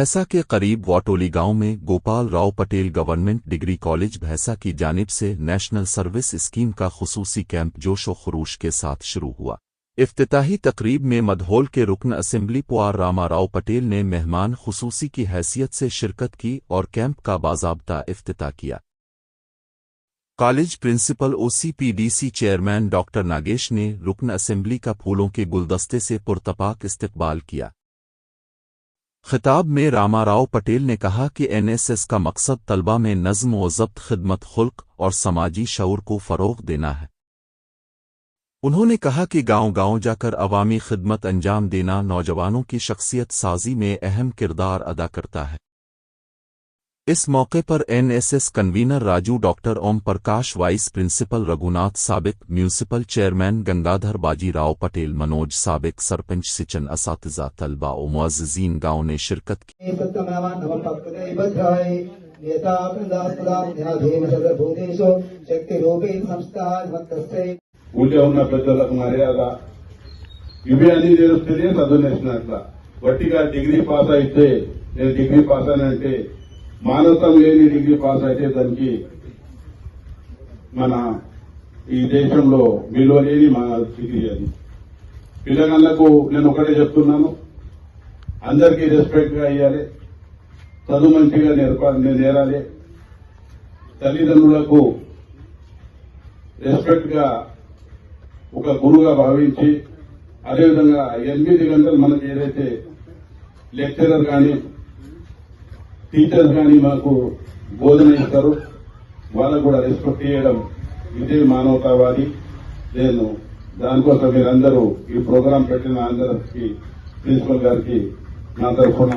भैंसा के करीब वाटोली गाँव में Gopal Rao Patel government degree college Bhainsa की जानिब से नेशनल सर्विस स्कीम का खसूसी कैंप जोशो खरूश के साथ शुरू हुआ। इफ्तिताही तकरीब में मधोल के रुकन असेंबली पुआर रामा राव पटेल ने मेहमान खसूसी की हैसियत से शिरकत की और कैंप का बाजाबता इफ्तिता किया। College principal OCPDC chairman doctor Nagesh ने रुकन असेंबली का फूलों के गुलदस्ते से पुरतपाक इस्तकबाल किया। खिताब में रामाराव पटेल ने कहा कि एनएसएस का मकसद तलबा में नज्म व जब्त खिदमत खुल्क और समाजी शौर को फ़रोग देना है। उन्होंने कहा कि गांव-गांव जाकर अवामी खिदमत अंजाम देना नौजवानों की शख्सियत साजी में अहम किरदार अदा करता है। इस मौके पर NSS convener Raju doctor Om Prakash, vice principal Raghunath साबिक, म्यूनिसिपल चेयरमैन गंगाधर बाजीराव पटेल, मनोज साबिक, सरपंच सिचन असातजा तलबा ओमजीन गाँव ने शिरकत की। डिग्री पास डिग्री पास మానవత లేని డిగ్రీ పాస్ అయితే దానికి మన ఈ దేశంలో విలువ లేని మా డిగ్రీ అది. పిల్లగాళ్ళకు నేను ఒకటే చెప్తున్నాను. అందరికీ రెస్పెక్ట్గా ఇవ్వాలి చదువు మంచిగా నేర్పాలి నేరాలి. తల్లిదండ్రులకు రెస్పెక్ట్గా ఒక గురువుగా భావించి అదేవిధంగా ఎనిమిది గంటలు మనకి ఏదైతే లెక్చరర్ కానీ టీచర్స్ కానీ మాకు బోధన ఇస్తారు. వాళ్ళకు కూడా రెస్పెక్ట్ చేయడం ఇదే మానవతావాది. నేను దానికోసం మీరందరూ ఈ ప్రోగ్రాం పెట్టిన అందరికి ప్రిన్సిపల్ గారికి నా తరఫున